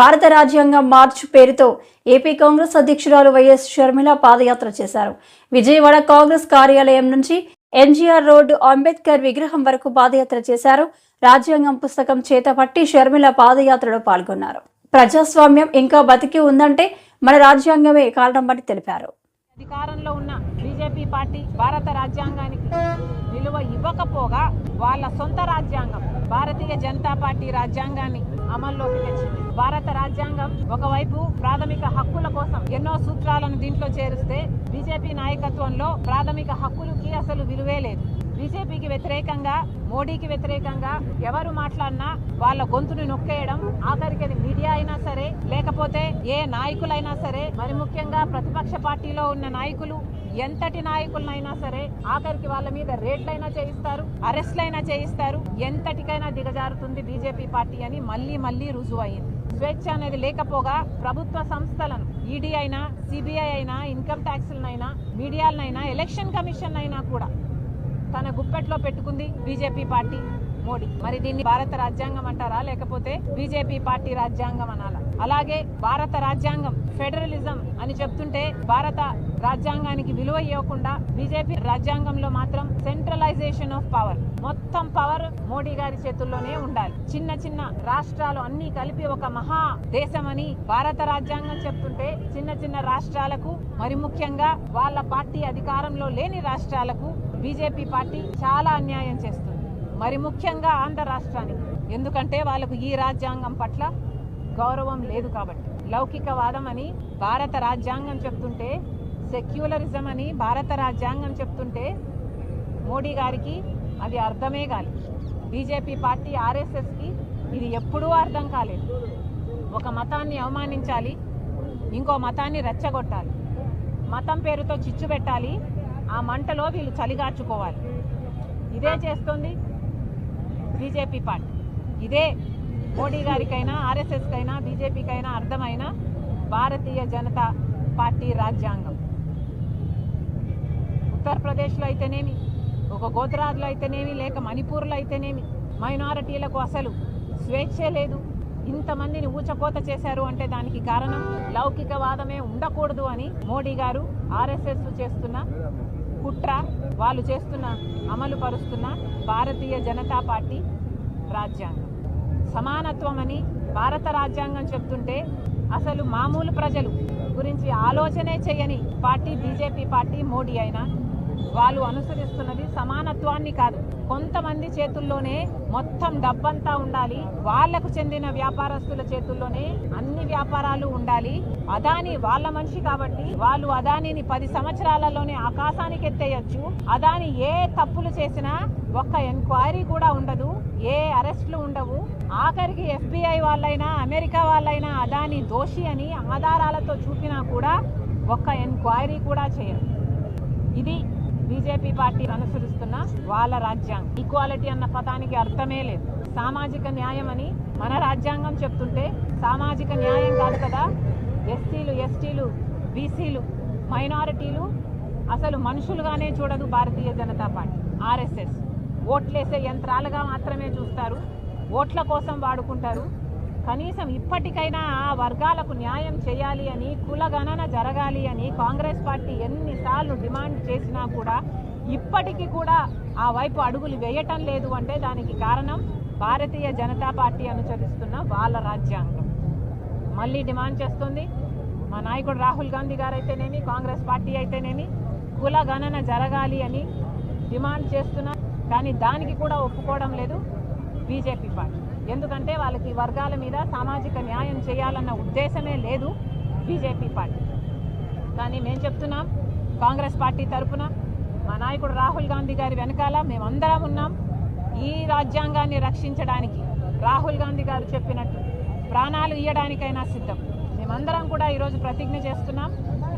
భారత రాజ్యాంగం మార్చ్ పేరుతో ఏపీ కాంగ్రెస్ అధ్యక్షురాలు వైఎస్ షర్మిల పాదయాత్ర చేశారు. విజయవాడ కాంగ్రెస్ కార్యాలయం నుంచి ఎన్జీఆర్ రోడ్డు అంబేద్కర్ విగ్రహం వరకు పాదయాత్ర చేశారు. రాజ్యాంగం పుస్తకం చేతపట్టి షర్మిల పాదయాత్రలో పాల్గొన్నారు. ప్రజాస్వామ్యం ఇంకా బతికి ఉందంటే మన రాజ్యాంగమే కారణమని తెలిపారు. అధికారంలో ఉన్న బీజేపీ పార్టీ భారత రాజ్యాంగానికి విలువ ఇవ్వకపోగా వాళ్ళ సొంత రాజ్యాంగం భారతీయ జనతా పార్టీ రాజ్యాంగాన్ని అమల్లోకి తెచ్చింది. భారత రాజ్యాంగం ఒకవైపు ప్రాథమిక హక్కుల కోసం ఎన్నో సూత్రాలను దీంట్లో చేరిస్తే బీజేపీ నాయకత్వంలో ప్రాథమిక హక్కులకి అసలు విలువే లేదు. బీజేపీకి వ్యతిరేకంగా మోడీకి వ్యతిరేకంగా ఎవరు మాట్లాడినా వాళ్ళ గొంతుని నొక్కేయడం ఆఖరికి అది మీడియా అయినా సరే లేకపోతే ఏ నాయకులైనా సరే మరి ముఖ్యంగా ప్రతిపక్ష పార్టీలో ఉన్న నాయకులు ఎంతటి నాయకులనైనా సరే ఆఖరికి వాళ్ళ మీద రేట్లైనా చేయిస్తారు అరెస్ట్లైనా చేయిస్తారు. ఎంతటికైనా దిగజారుతుంది బీజేపీ పార్టీ అని మళ్ళీ మళ్ళీ రుజువు అయింది స్వేచ్ఛ అనేది లేకపోగా ప్రభుత్వ సంస్థలను ఈడీ అయినా సిబిఐ అయినా ఇన్కమ్ ట్యాక్స్లనైనా మీడియాలనైనా ఎలక్షన్ కమిషన్ అయినా కూడా తన గుప్పెట్లో పెట్టుకుంది బీజేపీ పార్టీ. మోడీ. మరి దీన్ని భారత రాజ్యాంగం అంటారా? లేకపోతే బీజేపీ పార్టీ రాజ్యాంగం అనాలా? అలాగే భారత రాజ్యాంగం ఫెడరలిజం అని చెప్తుంటే భారత రాజ్యాంగానికి విలువ ఇవ్వకుండా బీజేపీ రాజ్యాంగంలో మాత్రం సెంట్రలైజేషన్ ఆఫ్ పవర్ మొత్తం పవర్ మోడీ గారి చేతుల్లోనే ఉండాలి. చిన్న చిన్న రాష్ట్రాలు అన్ని కలిపి ఒక మహా దేశమని భారత రాజ్యాంగం చెప్తుంటే చిన్న చిన్న రాష్ట్రాలకు మరి ముఖ్యంగా వాళ్ళ పార్టీ అధికారంలో లేని రాష్ట్రాలకు బీజేపీ పార్టీ చాలా అన్యాయం చేస్తుంది. మరి ముఖ్యంగా ఆంధ్ర రాష్ట్రానికి. ఎందుకంటే వాళ్ళకు ఈ రాజ్యాంగం పట్ల గౌరవం లేదు కాబట్టి. లౌకికవాదం అని భారత రాజ్యాంగం చెప్తుంటే సెక్యులరిజం అని భారత రాజ్యాంగం చెప్తుంటే మోడీ గారికి అది అర్థమే కాలేదు బీజేపీ పార్టీ ఆర్ఎస్ఎస్కి ఇది ఎప్పుడూ అర్థం కాలేదు. ఒక మతాన్ని అవమానించాలి ఇంకో మతాన్ని రెచ్చగొట్టాలి. మతం పేరుతో చిచ్చు పెట్టాలి ఆ మంటలో వీళ్ళు చలిగార్చుకోవాలి. ఇదే చేస్తుంది బీజేపీ పార్టీ. ఇదే మోడీ గారికైనా ఆర్ఎస్ఎస్కైనా బీజేపీకైనా అర్థమైన భారతీయ జనతా పార్టీ రాజ్యాంగం. ఉత్తరప్రదేశ్లో అయితేనేమి ఒక గోత్రాజ్లో అయితేనేమి లేక మణిపూర్లో అయితేనేమి మైనారిటీలకు అసలు స్వేచ్ఛ లేదు. ఇంతమందిని ఊచకోత చేశారు అంటే దానికి కారణం లౌకికవాదమే ఉండకూడదు అని మోడీ గారు ఆర్ఎస్ఎస్ చేస్తున్న కుట్ర వాళ్ళు చేస్తున్న అమలు పరుస్తున్న భారతీయ జనతా పార్టీ రాజ్యాంగం. సమానత్వం అని భారత రాజ్యాంగం చెప్తుంటే అసలు మామూలు ప్రజలు గురించి ఆలోచనే చేయని పార్టీ బీజేపీ పార్టీ మోడీ అయినా వాళ్ళు అనుసరిస్తున్నది సమానత్వాన్ని కాదు. కొంతమంది చేతుల్లోనే మొత్తం డబ్బంతా ఉండాలి. వాళ్ళకు చెందిన వ్యాపారస్తుల చేతుల్లోనే అన్ని వ్యాపారాలు ఉండాలి. అదాని వాళ్ళ మనిషి కాబట్టి వాళ్ళు అదానిని పది సంవత్సరాలలోనే ఆకాశానికి ఎత్తేయచ్చు. అదాని ఏ తప్పులు చేసినా ఒక్క ఎంక్వైరీ కూడా ఉండదు. ఏ అరెస్టులు ఉండవు. ఆఖరికి ఎఫ్బిఐ వాళ్ళైనా అమెరికా వాళ్ళైనా అదాని దోషి అని ఆధారాలతో చూపినా కూడా ఒక్క ఎంక్వైరీ కూడా చేయరు. ఇది బీజేపీ పార్టీ అనుసరిస్తున్న వాళ్ళ రాజ్యాంగం. ఈక్వాలిటీ అన్న పదానికి అర్థమే లేదు. సామాజిక న్యాయం అని మన రాజ్యాంగం చెప్తుంటే సామాజిక న్యాయం కాదు కదా. ఎస్సీలు ఎస్టీలు బీసీలు మైనారిటీలు అసలు మనుషులుగానే చూడదు భారతీయ జనతా పార్టీ ఆర్ఎస్ఎస్. ఓట్లేసే యంత్రాలుగా మాత్రమే చూస్తారు. ఓట్ల కోసం వాడుకుంటారు. కనీసం ఇప్పటికైనా ఆ వర్గాలకు న్యాయం చేయాలి అని కులగణన జరగాలి అని కాంగ్రెస్ పార్టీ ఎన్నిసార్లు డిమాండ్ చేసినా కూడా ఇప్పటికీ కూడా ఆ వైపు అడుగులు వేయటం లేదు అంటే దానికి కారణం భారతీయ జనతా పార్టీ అనుసరిస్తున్న వాళ్ళ రాజ్యాంగం. మళ్ళీ డిమాండ్ చేస్తుంది. మా నాయకుడు రాహుల్ గాంధీ గారు అయితేనేమి కాంగ్రెస్ పార్టీ అయితేనేమి కుల గణన జరగాలి అని డిమాండ్ చేస్తున్నా కానీ దానికి కూడా ఒప్పుకోవడం లేదు బీజేపీ పార్టీ. ఎందుకంటే వాళ్ళకి వర్గాల మీద సామాజిక న్యాయం చేయాలన్న ఉద్దేశమే లేదు బీజేపీ పార్టీ. కానీ మేము చెప్తున్నాం కాంగ్రెస్ పార్టీ తరఫున మా నాయకుడు రాహుల్ గాంధీ గారి వెనకాల మేమందరం ఉన్నాం. ఈ రాజ్యాంగాన్ని రక్షించడానికి రాహుల్ గాంధీ గారు చెప్పినట్టు ప్రాణాలు ఇయ్యడానికైనా సిద్ధం. మేమందరం కూడా ఈరోజు ప్రతిజ్ఞ చేస్తున్నాం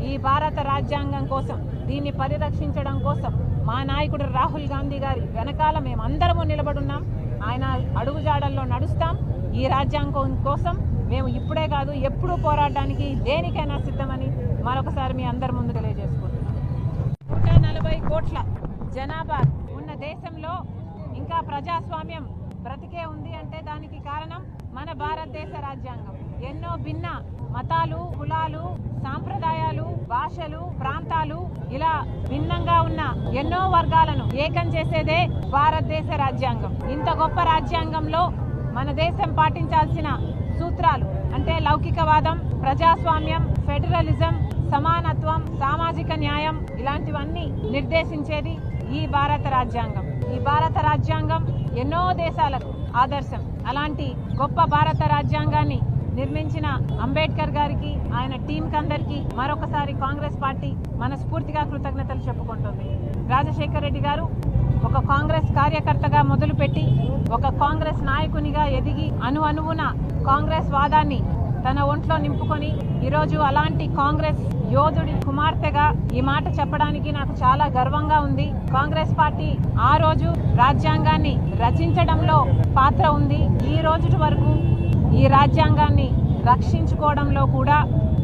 ఈ భారత రాజ్యాంగం కోసం దీన్ని పరిరక్షించడం కోసం మా నాయకుడు రాహుల్ గాంధీ గారి వెనకాల మేమందరము నిలబడున్నాం ఆయన అడుగుజాడల్లో నడుస్తాం. ఈ రాజ్యాంగం కోసం మేము ఇప్పుడే కాదు ఎప్పుడూ పోరాడడానికి దేనికైనా సిద్ధమని మరొకసారి మీ అందరి ముందు తెలియజేసుకుంటున్నాం. నూట నలభై కోట్ల జనాభా ఉన్న దేశంలో ఇంకా ప్రజాస్వామ్యం బ్రతికే ఉంది అంటే దానికి కారణం మన భారతదేశ రాజ్యాంగం. ఎన్నో భిన్న మతాలు కులాలు సాంప్రదాయాలు భాషలు ప్రాంతాలు ఇలా భిన్నంగా ఉన్న ఎన్నో వర్గాలను ఏకం చేసేదే భారతదేశ రాజ్యాంగం. ఇంత గొప్ప రాజ్యాంగంలో మన దేశం పాటించాల్సిన సూత్రాలు అంటే లౌకికవాదం ప్రజాస్వామ్యం ఫెడరలిజం సమానత్వం సామాజిక న్యాయం ఇలాంటివన్నీ నిర్దేశించేది ఈ భారత రాజ్యాంగం. ఈ భారత రాజ్యాంగం ఎన్నో దేశాలకు ఆదర్శం. అలాంటి గొప్ప భారత రాజ్యాంగాన్ని నిర్మించిన అంబేద్కర్ గారికి ఆయన టీంకి అందరికీ మరొకసారి కాంగ్రెస్ పార్టీ మనస్ఫూర్తిగా కృతజ్ఞతలు చెప్పుకుంటుంది. రాజశేఖర్ రెడ్డి గారు ఒక కాంగ్రెస్ కార్యకర్తగా మొదలుపెట్టి ఒక కాంగ్రెస్ నాయకునిగా ఎదిగి అను అణువున కాంగ్రెస్ వాదాన్ని తన ఒంట్లో నింపుకొని ఈరోజు అలాంటి కాంగ్రెస్ యోధుడి కుమార్తెగా ఈ మాట చెప్పడానికి నాకు చాలా గర్వంగా ఉంది. కాంగ్రెస్ పార్టీ ఆ రోజు రాజ్యాంగాన్ని రచించడంలో పాత్ర ఉంది. ఈ రోజు వరకు ఈ రాజ్యాంగాన్ని రక్షించుకోవడంలో కూడా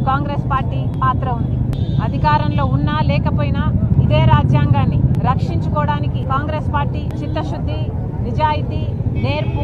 కాంగ్రెస్ పార్టీ పాత్ర ఉంది. అధికారంలో ఉన్నా లేకపోయినా ఇదే రాజ్యాంగాన్ని రక్షించుకోవడానికి కాంగ్రెస్ పార్టీ చిత్తశుద్ధి నిజాయితీ నేర్పు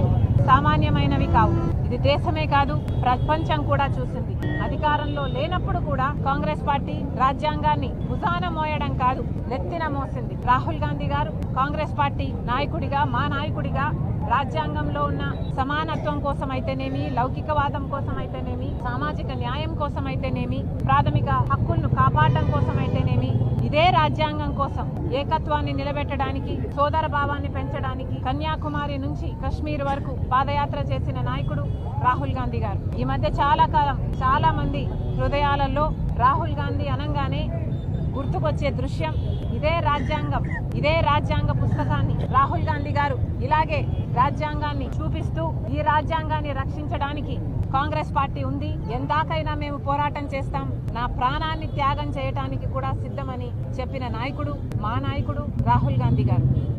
సామాన్యమైనవి కావు. ఇది దేశమే కాదు ప్రపంచం కూడా చూసింది. అధికారంలో లేనప్పుడు కూడా కాంగ్రెస్ పార్టీ రాజ్యాంగాన్ని భుజాన మోయడం కాదు నెత్తిన మోసింది. రాహుల్ గాంధీ గారు కాంగ్రెస్ పార్టీ నాయకుడిగా మా నాయకుడిగా రాజ్యాంగంలో ఉన్న సమానత్వం కోసం అయితేనేమి లౌకికవాదం కోసం అయితేనేమి సామాజిక న్యాయం కోసం అయితేనేమి ప్రాథమిక హక్కులను కాపాడడం కోసం అయితేనేమి ఇదే రాజ్యాంగం కోసం ఏకత్వాన్ని నిలబెట్టడానికి సోదర భావాన్ని పెంచడానికి కన్యాకుమారి నుంచి కశ్మీర్ వరకు పాదయాత్ర చేసిన నాయకుడు రాహుల్ గాంధీ గారు. ఈ మధ్య చాలా కాలం చాలా మంది హృదయాలలో రాహుల్ గాంధీ అనగానే గుర్తుకొచ్చే దృశ్యం ఇదే రాజ్యాంగం ఇదే రాజ్యాంగ పుస్తకాన్ని రాహుల్ గాంధీ గారు ఇలాగే రాజ్యాంగాన్ని చూపిస్తూ ఈ రాజ్యాంగాన్ని రక్షించడానికి కాంగ్రెస్ పార్టీ ఉంది. ఎందాకైనా మేము పోరాటం చేస్తాం. నా ప్రాణాన్ని త్యాగం చేయటానికి కూడా సిద్ధమని చెప్పిన నాయకుడు మా నాయకుడు రాహుల్ గాంధీ గారు.